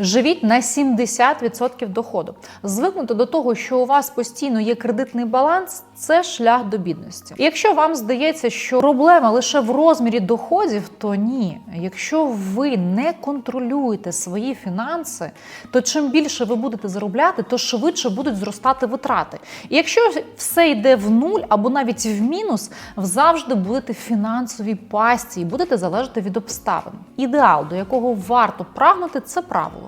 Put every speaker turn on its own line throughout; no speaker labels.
Живіть на 70% доходу. Звикнути до того, що у вас постійно є кредитний баланс, це шлях до бідності. Якщо вам здається, що проблема лише в розмірі доходів, то ні. Якщо ви не контролюєте свої фінанси, то чим більше ви будете заробляти, то швидше будуть зростати витрати. І якщо все йде в нуль або навіть в мінус, завжди будете в фінансовій пасті і будете залежати від обставин. Ідеал, до якого варто прагнути, це правило.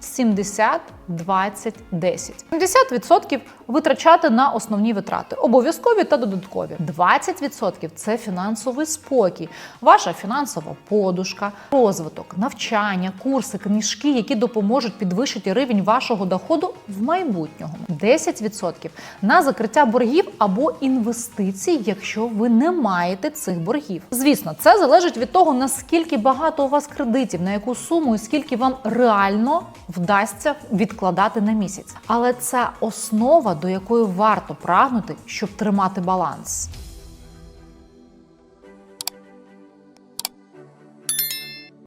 70, 20, 10. 70% витрачати на основні витрати, обов'язкові та додаткові. 20% – це фінансовий спокій, ваша фінансова подушка, розвиток, навчання, курси, книжки, які допоможуть підвищити рівень вашого доходу в майбутньому. 10% на закриття боргів або інвестицій, якщо ви не маєте цих боргів. Звісно, це залежить від того, наскільки багато у вас кредитів, на яку суму і скільки вам реально вдасться відкладати на місяць. Але це основа, до якої варто прагнути, щоб тримати баланс.